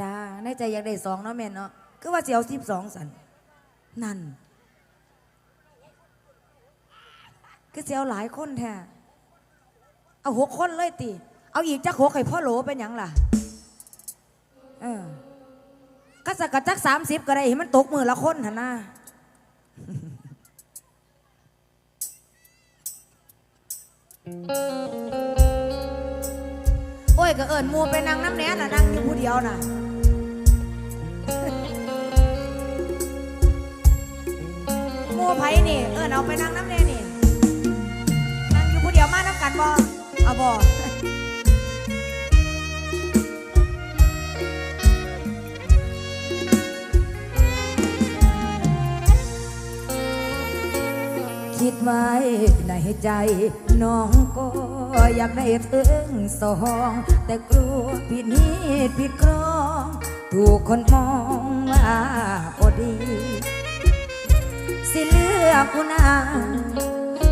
จ้า ในใจอยากได้สองเนาะแม่เนาะคือว่าสิเอาสิบสองสันนั่น คือสิเอาหลายคนแท้เอาหกคนเลยติเอาอีกจักหกให้พ่อโหลเป็นยังล่ะ เออก็สกัดจักสามสิบก็ได้เห็นมันตกมือละคนหนนะโอ้ยก็เอิญมูไปนั่งน้ำแน่น่ะนั่งอยู่ผู้เดียวน่ะ มูไผนี่ เอิญเอาไปนั่งน้ำแน่นี่ นั่งอยู่ผู้เดียวมาน้ำกันบ่เอาบ่คิดไว้ในใจน้องก็อยากได้ถึงสอง แต่กลัวผิดนิดผิดครอง ถูกคนมองว่าพอดี สิเลือกผู้นาง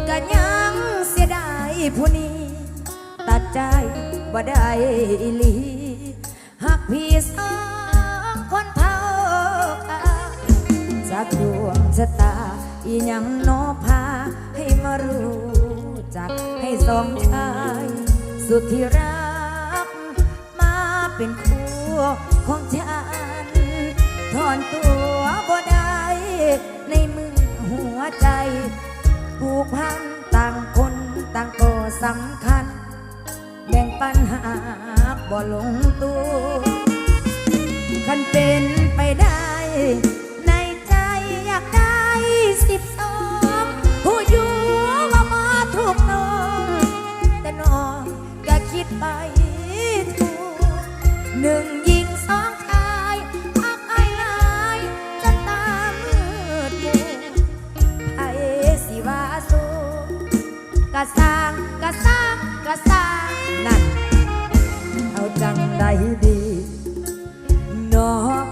ก็ยังเสียดายผู้นี้ ตัดใจบ่ได้อีหลีหักพี่สองคนเท่าจากดวงชะตา อีหยังโนอพา ให้มารู้จักให้สองชาย สุดที่รัก มาเป็นคู่ของฉันถอนตัวบ่ได้ใน หัวใจ ผูกพันต่างคนต่างก็สำคัญ แบ่งปัญหาบ่ลงตัวคันเป็นไปได้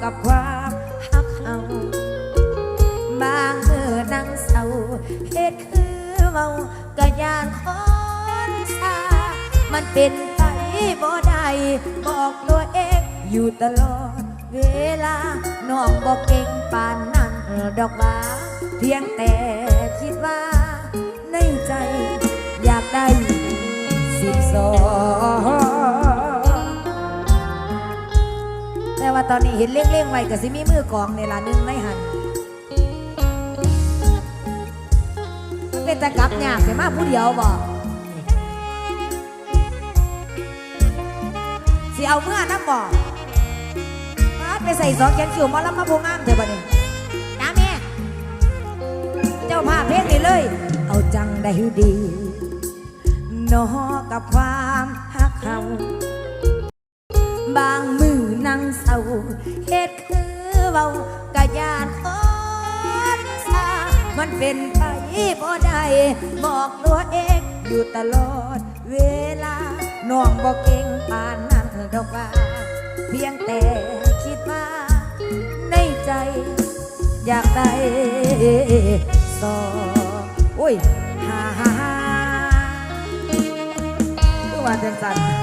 กับความฮักเอาบางเมื่อนั่งเศร้าเหตุคือเมากระยานคนซามันเป็นไปบ่ได้บอกตัวเองอยู่ตลอด เวลาน้องบอกเก่งปานนั้นดอกว่าเพียงแต่คิดว่า ในใจอยากได้สิบสอง ต่ว่าตอนนี้เห็นเล่งๆไว้กับสิมีมือกองในละหนึงในหันเป็นตะกลับยากแต่มาผู้เดียวบอกสิเอาเมื่อน้ำบอกมาดไปใส่สองแกนคิวหมาแล้วมาพงงามเถอะบัดนี้นะแม่เจ้าภาพเพลงนี่เลย เอาจังได้ดีนอกับความฮักเขา บางมือนั่งเศร้าเหตุคือเบากะยานคนซามันเป็นไปบ่ได้บอกตัวเองอยู่ตลอดเวลาน้องบอกเก่งปานนั้นดอกว่า เพียงแต่คิดว่า ในใจ อยากได้สองโอ้ยฮ่าฮ่าฮ่าคือว่าจังสัน